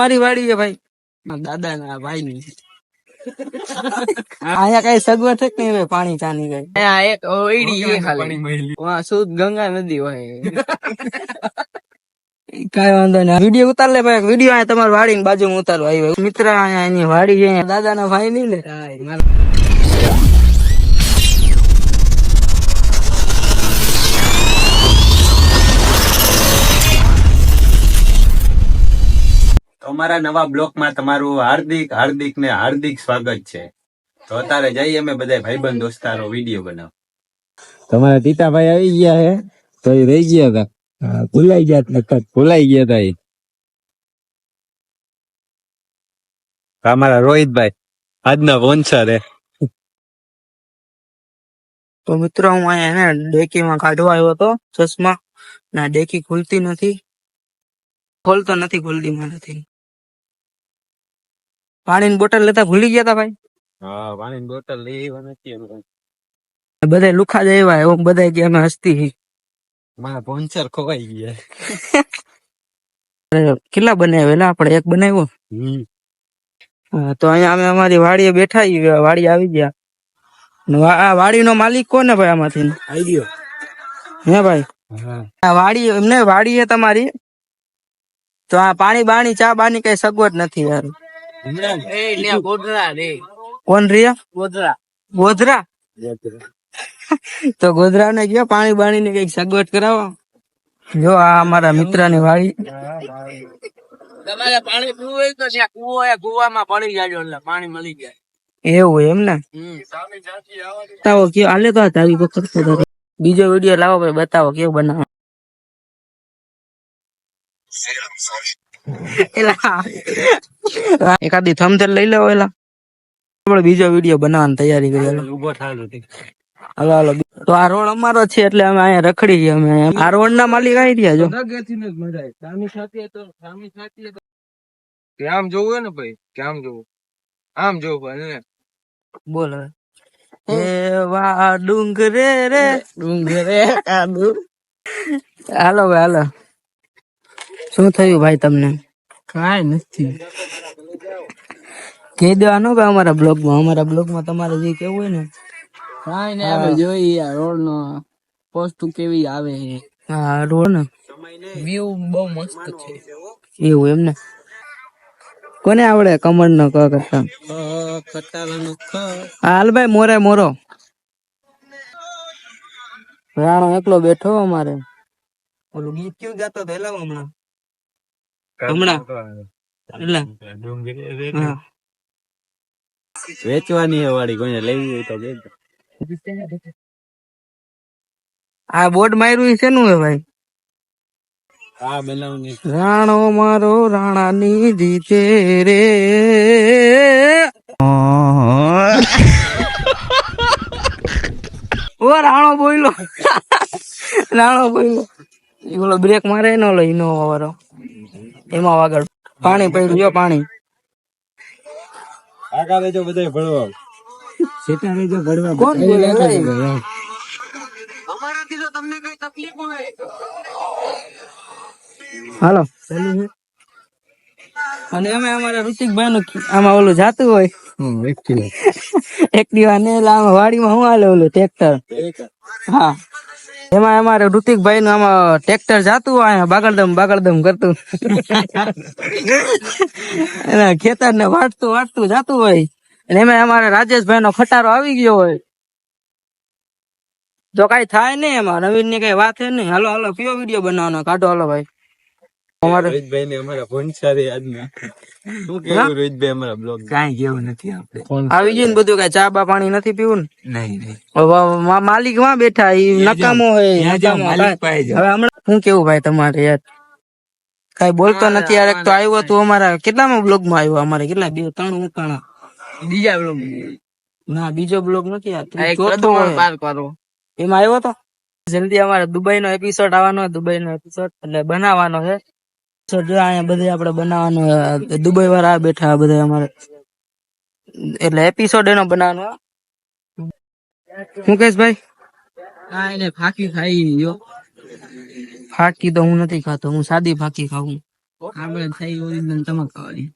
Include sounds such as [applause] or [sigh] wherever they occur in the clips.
મારી વાડી છે ભાઈ. દાદા ના ભાઈ ની અહીંયા કઈ સગવડ છે કે નહીં પાણી ચાની કઈ એક ઓઈડી ખાલી. વાં શુદ્ધ ગંગા નદી હોય. કઈ વાંધો નહીં. વીડિયો ઉતાર લે ભાઈ. વીડિયો અહીંયા તમારી વાડી ની બાજુમાં ઉતારવા આવી મિત્ર અહીંયા એની વાડી છે. દાદા ના ભાઈ ની ને અમારા નવા બ્લોકમાં તમારું હાર્દિક હાર્દિક ને હાર્દિક સ્વાગત છે. તો અત્યારે જઈએ અમે બધા ભાઈબંધ દોસ્તારો વીડિયો બનાવ. તમારા ટીટાભાઈ આવી ગયા હે? તો એ રહી ગયા હતા ભૂલાઈ ગયા નકર ભૂલાઈ ગયા હતા એ. અમારા રોહિતભાઈ આજના વોન્સર હે. તો મિત્રો હું અહીંયા એને ડેકીમાં કાઢવા આવ્યો હતો ચશ્મા. ના ડેકી ખુલતી નથી. ખોલતો નથી ખુલતી મારાથી પાણીની બોટલ લેતા ભૂલી ગયા તા ભાઈ? હા પાણીની બોટલ લેવા નથી બધા લુખા જ આવ્યા એવું બધા કે અમે હસ્તી. મારા પોન્ચર ખોવાઈ ગયા. કેટલા બનાવેલા? આપણે એક બનાવ્યો? તો અહીંયા અમે અમારી વાડીએ બેઠા વાડી આવી ગયા. આ વાડીનો માલિક કોને ભાઈ આમાંથી? આઈડિયો હે ભાઈ? આ વાડી એમને વાડી તમારી. તો આ પાણી બાણી ચા બાની કઈ સગવડ નથી યાર. કોણ રિયા ગોધરા ગોધરા તો ગોધરા ને ગયો પાણી બાણી ની કંઈક સગવડ કરાવો જો આ અમારા મિત્રની વાડી તમારે પાણી પીવું હોય તો ત્યાં કુવો હોય કુવામાં પડી જાજો એટલે પાણી મળી જાય એવું એમ ને હમ. બતાવો કયો આલે તો આ તારી વખત તો તારી. બીજો વીડિયો લાવો ભાઈ બતાવો કેવું બનાવો એલા. એકાદી થમથેલ લઈ લેવો એલા. આપણે બીજો વીડિયો બનાવવાની તૈયારી કરી હાલો. ઊભો હાલો હાલો. તો આ રોડ અમારો છે એટલે અમે અહીંયા રખડી ગયા અમે. આ રોડ ના માલિક આવી રહ્યા જો. આમ જોવું હોય ને ભાઈ? કે આમ જોવું? આમ જોવું ભાઈ ને? બોલ હવે. વા ડુંગરે રે ડુંગરે કાદુ હાલો ભાઈ હાલો. શું થયું ભાઈ તમને? કાઈ નથી. કહી દેવાનું કે અમારા બ્લોગમાં અમારા બ્લોગમાં તમારે જે કેવું હોય ને? કાઈ ને આપણે જોઈએ આ રોડ નો પોસ્ટ કેવી આવે છે. હા રોડ ને? વ્યૂ બહુ મસ્ત છે. એવું એમ ને કોને આવડે કમર નો ક કરતા હાલ ભાઈ મોરે મોરો. રાણો એકલો બેઠો અમારે. ઓલું ગીત કેવું ગાતો હતો એલા હમણાં. હમણાં. વેચવાની હે વાડી કોઈને લેવી તો આ બોર્ડ માર્યું છે શેનું હે ભાઈ? આ બનાવની. રાણો મારો રાણાની જીતે રે. ઓ રાણો બોયલો. રાણો બોયલો. ઈ ઓલો બ્રેક મારે નો લઈ નો વાળો એમાં વાગડ. પાણી પડ્યું જો પાણી. આગા લેજો બધાય ભણવા સેટા લેજો ભણવા કોણ બોલે ભાઈ? હાલો. અને અમે અમારા ઋતિકભાઈ નું આમાં ઓલું જાતું હોય. એક એક્ટિવા ને એટલે આમાં વાડીમાં હું હાલે ઓલું ટ્રેક્ટર? હા. એમાં અમારે ઋતિકભાઈ નું આમાં ટ્રેક્ટર જાતું હોય, અહીંયા બાગડદમ બાગડદમ કરતું. એના ખેતર ને વાટતું વાટતું જાતું હોય. અને એમાં અમારે રાજેશભાઈ નો ખટારો આવી ગયો હોય. જો કઈ થાય નહીં એમાં. નવીનની કઈ વાત નહીં. હાલો હાલો, કયો વીડિયો બનાવવાનો? કાઢો, હાલો ભાઈ. અમારે રોહિતભાઈ ને અમારા ભણસારી આજના શું કેવું રોહિતભાઈ અમારા બ્લોગ કાંઈ કેવું નથી આપણે. આવી ગયું ને બધું કઈ ચા બા પાણી નથી પીવું ને? નહીં નહીં. માલિકમાં બેઠા નકામો હોય. હવે હમણાં શું કેવું ભાઈ તમારે યાર? કઈ બોલતો નથી યાર એક તો આવ્યો તું અમારા કેટલામાં બ્લોગમાં આવ્યો અમારે? કેટલા? બે ત્રણ ઉકાણા બીજા બ્લોગ ના બીજો બ્લોગ નથી યાર. ચોથો એમાં આવ્યો તો? જલ્દી અમારે દુબઈ નો એપિસોડ આવવાનો દુબઈ નો એપિસોડ એટલે બનાવવાનો છે. જો અહીંયા બધે આપણે બનાવવાનો છે. દુબઈ વાળા આ બેઠા આ બધા અમારે એટલે એપિસોડ એનો બનાવવાનો હો. મુકેશ ભાઈ હા એને ફાકી ખાઈ જો ફાકી તો હું નથી ખાતો હું સાદી ફાકી ખાઉં આપણે થઈ ઓરિજિનલ તમાકુ વાળી.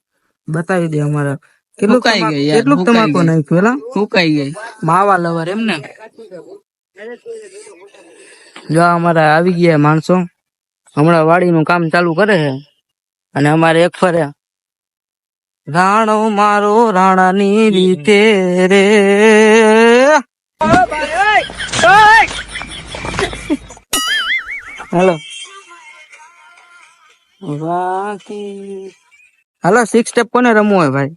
બતાવી દે અમારે કેટલું મુકાઈ તમાકુ- ગઈ યાર, કેટલું મુકાઈ તમાકુ ગઈ. નાખ્યું એલા સુકાઈ ગઈ માવા લવર એમ ને જો આ અમારા આવી ગયા માણસો હમણાં વાડીનું કામ ચાલુ કરે છે. અને અમારે એક ફરે રાણો મારો રાણાની રીતે રે. હેલો. બાકી હાલો સિક્સ સ્ટેપ કોને રમવું હોય ભાઈ?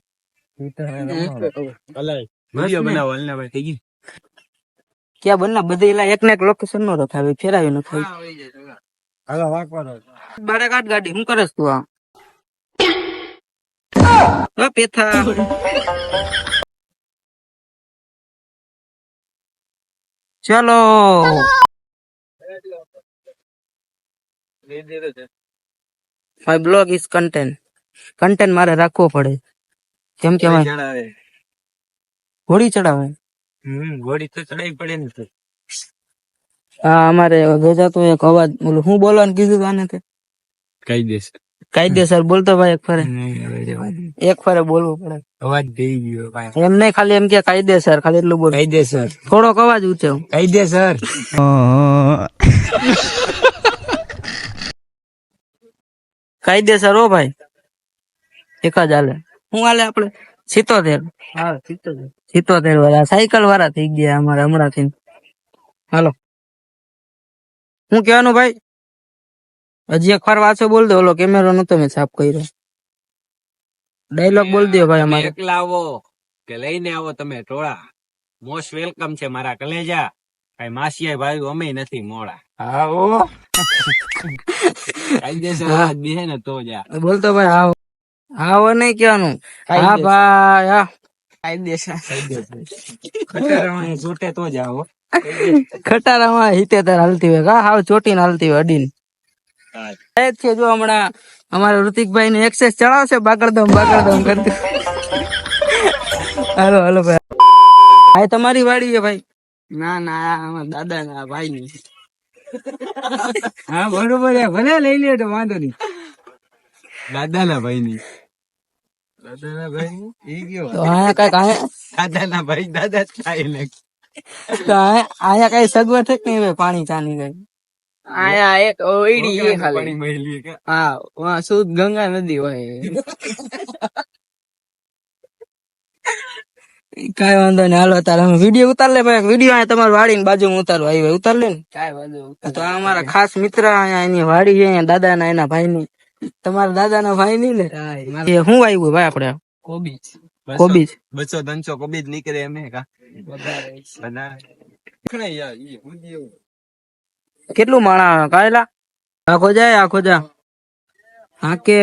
ક્યાં બના બધે એક ને એક લોકેશન નો રખાવે ફેરાવી નખાય હાલો વાંકવાનો બારે કાઢ ગાડી શું કરે તું આ? ઓ પેથા. ચલો. My blog is content content મારે રાખવો પડે. કેમ કે મારે ચડાવે. ઘોડી ચડાવે. હમ ઘોડી તો ચડાવી પડે ને તો. હા અમારે ગજાતો એક અવાજ બોલું હું બોલવાનું કીધું તું આને તે દેશે કાયદેસર બોલતો ભાઈ એક ફરે. એક ફરે બોલવું પડે. અવાજ થઈ ગયો ભાઈ. એમ નહીં ખાલી એમ કે કાયદેસર ખાલી એટલું બોલ. કાયદેસર. દેસર થોડોક અવાજ ઉઠે કહી દેસર કાયદેસર હો ભાઈ. એક જ હાલે. શું હાલે આપડે? સિત્તોતેર. હા સિત્તોતેર. સિત્તોતેર વાળા. સાયકલ વાળા થઈ ગયા અમારા હમણાંથી. હાલો. શું કહેવાનું ભાઈ? હજી એક વાર વાંચો બોલ દો. ઓલો કેમેરો નતો મેં સાફ કર્યો. ડાયલોગ બોલ દો ભાઈ અમારે. એકલા આવો કે લઈને આવો તમે ટોળા. મોસ્ટ વેલકમ છે મારા કલેજા. કઈ માસિયા ભાઈ અમે નથી મોડા આવો ઓ કાયદેસર બેહે ને તો જા. બોલતો ભાઈ આવો આવો નહીં કેવાનું હા ભાઈ હા. કાયદેસર. ખતરામાં જોટે તો જાઓ [laughs] ખટારામાં હિતેતર હાલતી હોય. કા હાવ ચોટીને હાલતી હોય અડીને. એ જ છે જો હમણાં અમારા ઋતિકભાઈ ને એક્સેસ ચડાવશે બાકડદમ બાકડદમ કરતી હાલો હાલો ભાઈ. આ તમારી વાડી છે ભાઈ? ના ના આ અમારા દાદા ના ભાઈ ની હા બરોબર છે. ભલે લઈ લે તો વાંધો નહીં. દાદાના ભાઈ ની દાદાના ભાઈ ની ઈ ગયો. તો અહીંયા કંઈક અહીંયા દાદાના ભાઈ દાદા જ થાય ને તો કઈ સગવડ છે કે નહીં પાણી ચાની કઈ. આયા એક ઓઈડી એ ખાલી. કે. હા વા શુદ્ધ ગંગા નદી હોય કઈ વાંધો નહીં. હાલો તારે વીડિયો ઉતાર લે ભાઈ વીડિયો અહીંયા તમારી વાડી ની બાજુમાં ઉતારવા આવ્યો. ઉતાર લે ને. કાંઈ વાંધો તો અમારા ખાસ મિત્ર અહીંયા એની વાડી છે અહીંયા દાદા ના એના ભાઈ ની તમારા દાદા ના? ભાઈ ની ને એ શું આવ્યું ભાઈ આપડે? કોબી કોબીજ? બસો ત્રણસો કોબીજ નીકળે એમ કા. કેટલું માણા કાયલા? આખો જાય આખો જા. હાકે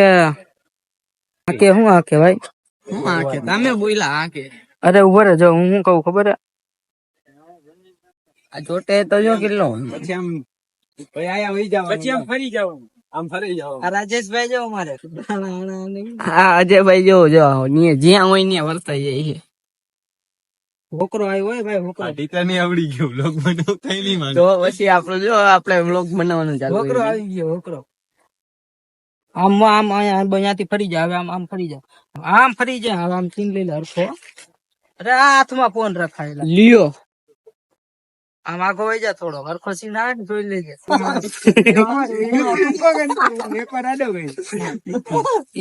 હાકે હું હાકે ભાઈ? હું આ તમે બોલ્યા આ અરે ઊભો રે જો હું શું કહું ખબર હે? આ જોટે તો જો કેટલો પછી આમ પછી આયા હોઈ જાવ પછી આમ ફરી જવાનું આમ ફરી જાવ રાજેશભાઈ જો અમારે. હા અજયભાઈ જો જો જ્યાં હોય ત્યાં વર્તાઈ જાય છે. છોકરો આવ્યો હોય ભાઈ છોકરો ટીચર ને આવડી ગયું લોક બનાવ થઈ નહીં માન તો પછી આપણે જો આપણે વ્લોગ બનાવવાનું ચાલુ છોકરો આવી ગયો છોકરો આમ આમ અહીંયા અહીંયાથી ફરી જાય હવે આમ આમ ફરી જાય આમ ફરી જાય હવે આમ ચીન લઈ લે હરખો. અરે હાથમાં ફોન રખાયેલા. લ્યો. આમ આગો વહી જા થોડો. હરખો સિંહ આવે ને જોઈ લેજે.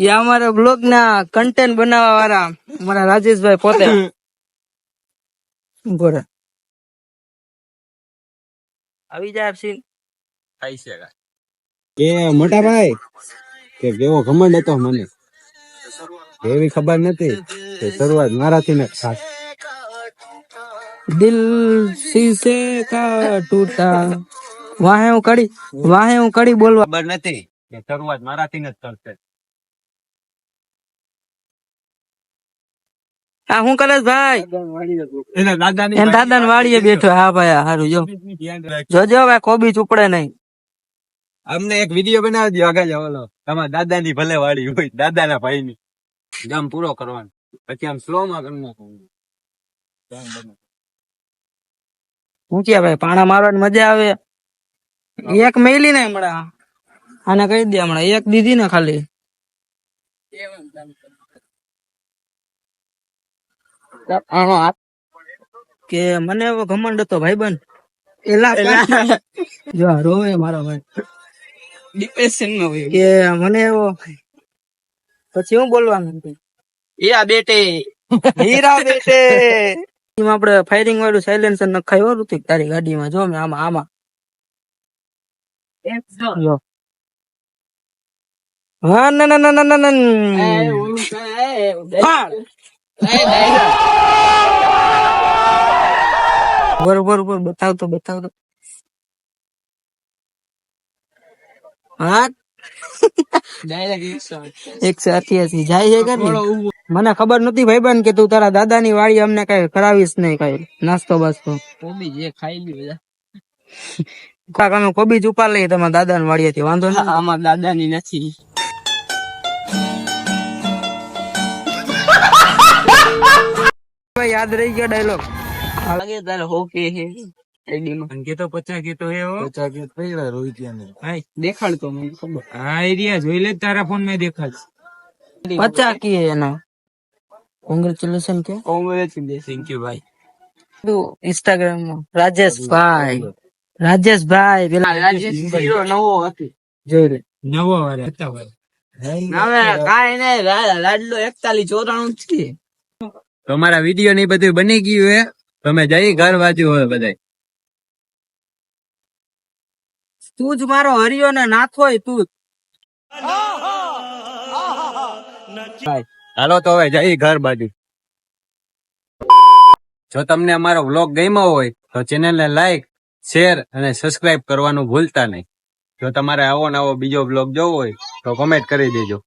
એ અમારા બ્લોગ ના કન્ટેન્ટ બનાવવા વાળા અમારા રાજેશભાઈ પોતે. બોરા આવી જાય સિંહ થાય છે કા. કે મોટા ભાઈ કે કેવો ઘમંડ હતો મને. એવી ખબર નથી કે શરૂઆત મારાથી ને ખાસ દિલ શીશે કા ટૂટા વાહે હું કડી વાહે હું કડી બોલવા ખબર નથી કે શરૂઆત મારાથી જ કરશે. આ હું કરે ભાઈ? એને દાદાની એને દાદાની બેઠો. હા ભાઈ સારું જો. જોજો ભાઈ કોબી ચૂપડે નહીં. અમને એક વીડિયો બનાવજો આગળ ઓલો તમારા દાદા ની ભલે વાળી હોય દાદા ના ભાઈ ની જમ પૂરો કરવાનો. પછી આમ સ્લો માં કરી નાખવાનું. હું કે ભાઈ પાણા મારવાની મજા આવે? એક મેલી ને હમણાં. આને કહી દે હમણાં એક દીધી ને ખાલી. કે મને એવો ઘમંડ હતો ભાઈ બન એલા. જો રોવે મારો ભાઈ. ડિપ્રેશનમાં હોય કે મને એવો. પછી હું બોલવાનું એ આ બેટે. [laughs] હીરા બેટે. એમાં આપણે ફાયરિંગ વાળું સાયલેન્સર નખાયું હો ઋતિક તારી ગાડીમાં. જો મેં આમાં આમાં. જો. હા ના ના ના ના ના. બરોબર બતાવતો બતાવ તો બતાવ તો હા એકસો અઠ્યાસી. જાય છે મને ખબર નથી ભાઈબંધ કે તું તારા દાદાની વાડી અમને કઈ કરાવીશ નહીં કઈ. નાસ્તો બાસ્તો. કોબી જે ખાઈ લી બધા. કાકા અમે કોબીજ ઉપાડ લઈએ તમારા વાળી વાડીએથી વાંધો નહીં. આમાં દાદાની નથી. યાદ રહી ગયો ડાયલોગ લાગે તારે હોકે હે આઈડીમાં અંકે તો પચાસ કે તો હે. મને ખબર. એરિયા જોઈ લે તારા ફોનમાં દેખાડ પચાસ કે એનો. કોંગ્રેચ્યુલેશન કે. કોંગ્રેચ્યુલેશન થેન્ક યુ ભાઈ. ઇન્સ્ટાગ્રામમાં રાજેશભાઈ. રાજેશભાઈ પેલા રાજેશ હીરો નવો હતી. જોઈ લે. નવો વારે હતા હવે કાંઈ નહીં લાડલો એકતાલીસ ચોરાણું જ તમારા વીડિયો ને બધું બની ગયું હે. તમે જઈ ઘર બાજુ હોય બધા તું જ મારો હરિયો ને નાથો તું હાલો, તો હવે જઈ ઘર બાજુ. જો તમને અમારો વ્લોગ ગમ્યો હોય, તો ચેનલને લાઈક શેર અને સબસ્ક્રાઇબ કરવાનું ભૂલતા નહીં. જો તમારે આવો નવો બીજો વ્લોગ જોવો હોય, તો કોમેન્ટ કરી દેજો.